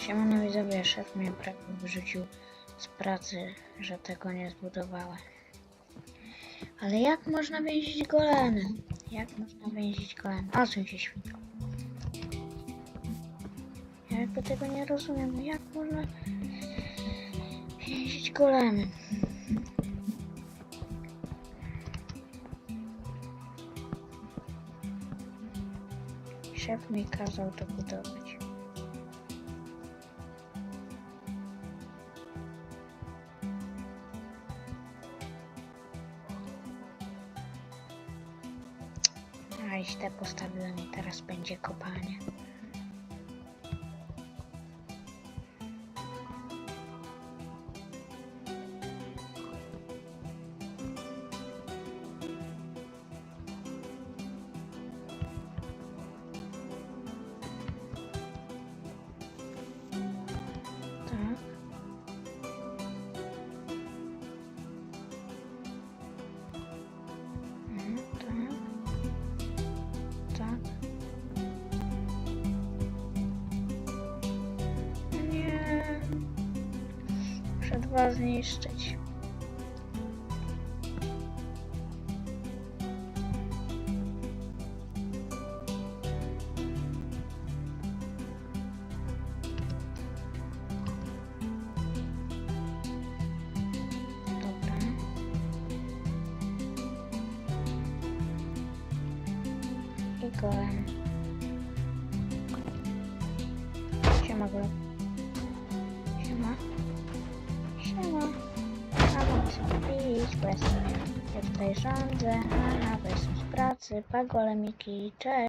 Siemano widzowie, szef mnie prawie wyrzucił z pracy, że tego nie zbudowałem. Ale jak można więzić golemy? Jak można więzić golemy? Odsuń się świnko. Ja jakby tego nie rozumiem. Jak można więzić golemy? Szef mi kazał to budować. I te postawiłem i teraz będzie kopanie. Dwa zniszczyć. I golem. Siema golem. Sobie bez mnie. Ja tutaj rządzę, a na bez z pracy, pa golemiki, cześć.